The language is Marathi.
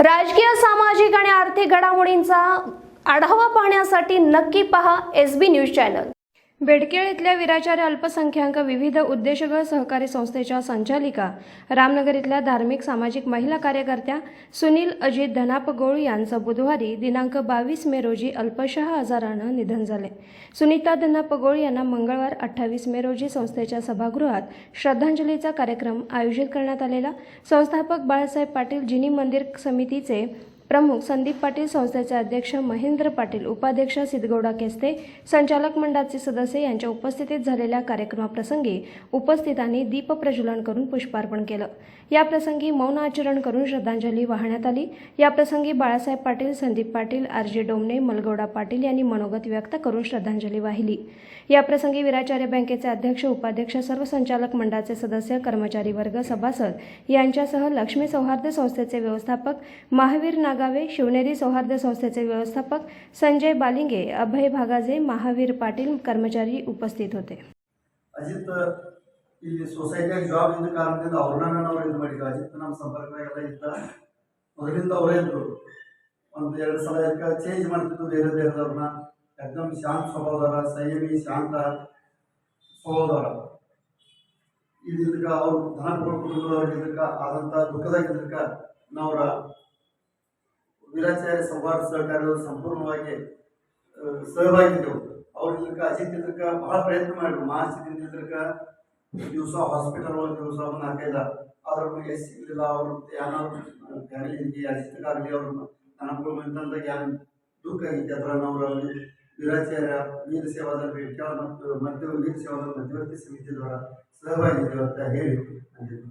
राजकीय सामाजिक आणि आर्थिक घडामोडींचा आढावा पाहण्यासाठी नक्की पहा एस बी न्यूज चॅनल. बेडकेळ इथल्या विराचार्य अल्पसंख्याक विविध उद्देशगळ सहकारी संस्थेच्या संचालिका रामनगर इथल्या धार्मिक सामाजिक महिला कार्यकर्त्या सुनील अजित धनापगोळ यांचं बुधवारी दिनांक बावीस मे रोजी अल्पशः आजारानं निधन झाले. सुनीता धनापगोळ यांना मंगळवार अठ्ठावीस मे रोजी संस्थेच्या सभागृहात श्रद्धांजलीचा कार्यक्रम आयोजित करण्यात आलेला. संस्थापक बाळासाहेब पाटील जिनी मंदिर समितीचे प्रमुख संदीप पाटील संस्थेचे अध्यक्ष महेंद्र पाटील उपाध्यक्ष सिद्धगौडा केस्ते संचालक मंडळाचे सदस्य यांच्या उपस्थितीत झालेल्या कार्यक्रमाप्रसंगी उपस्थितांनी दीप प्रज्वलन करून पुष्पार्पण केलं. याप्रसंगी मौन आचरण करून श्रद्धांजली वाहण्यात आली. याप्रसंगी बाळासाहेब पाटील संदीप पाटील आर जे डोमणे मलगौडा पाटील यांनी मनोगत व्यक्त करून श्रद्धांजली वाहिली. याप्रसंगी विराचार्य बँकेचे अध्यक्ष उपाध्यक्ष सर्व संचालक मंडळाचे सदस्य कर्मचारी वर्ग सभासद यांच्यासह लक्ष्मी सौहार्द संस्थेचे व्यवस्थापक महावीर नाग नागावे शिवनेरी सौहार्द संस्थेचे व्यवस्थापक संजय बालिंगे अभय भागाजे महावीर पाटील कर्मचारी उपस्थित होते ಅಜಿತ್ ಇಲ್ಲಿ ಸೊಸೈಟಿಯಾಗ ಜಾಬ್ ಇದ್ದ ಕಾರಣದಿಂದ ಅವ್ರನ್ನ ನಾನು ಅವ್ರು ಇದು ಮಾಡಿದ್ರು ಅಜಿತ್ ನಮ್ಮ ಸಂಪರ್ಕದಾಗೆಲ್ಲ ಇದ್ದ ಮೊದಲಿಂದ ಅವರೇ ಇದ್ರು ಒಂದು ಎರಡು ಸಲ ಇದಕ್ಕೆ ಚೇಂಜ್ ಮಾಡ್ತಿದ್ದು ಬೇರೆ ಬೇರೆದವ್ರನ್ನ ಎಕ್ದಮ್ ಶಾಂತ ಸ್ವಭಾವದವರ ಸಂಯಮಿ ಶಾಂತ ಸ್ವಭಾವದವರ ಇದು ಇದಕ್ಕೆ ಅವ್ರು ಧನಪುರ ಕುಟುಂಬದವ್ರಿಗೆ ಇದಕ್ಕೆ ಆದಂಥ ದುಃಖದಾಗ ಇದಕ್ಕೆ ನಾವರ ವೀರಾಚಾರ್ಯ ಸೌಹಾರ್ದ ಸಹಕಾರಿಗಳು ಸಂಪೂರ್ಣವಾಗಿ ಸಹಭಾಗಿದ್ದೆವು ಅವ್ರು ಇದಕ್ಕೆ ಅಜಿತ್ ಇದಕ್ಕೆ ಬಹಳ ಪ್ರಯತ್ನ ಮಾಡಿದ್ರು. ಮಾರ್ಚ್ದಿಂದ ಇದಕ್ಕೆ ದಿವಸ ಹಾಸ್ಪಿಟಲ್ ಒಂದು ದಿವಸ ಒಂದು ನಾಲ್ಕೈದು ಅದ್ರ ಎಸ್ ಸಿಗಲಿಲ್ಲ ಅವ್ರು ಯಾರು ಫ್ಯಾಮಿಲಿಗೆ ಅಜಿತ್ಗಾಗಲಿ ಅವ್ರು ನನಗೂ ಅಂತಂದಾಗ ಏನು ದುಃಖ ಆಗಿತ್ತು. ಅದರ ನಾವು ವೀರಾಚಾರ್ಯ ವೀರ ಸೇವಾದ ಮತ್ತು ಮಧ್ಯ ವೀರ ಸೇವಾದ ಮಧ್ಯವರ್ತಿ ಸಮಿತಿದವರ ಸಹಭಾಗಿದ್ದೇವೆ ಅಂತ ಹೇಳಿ ಅಂದಿದ್ದು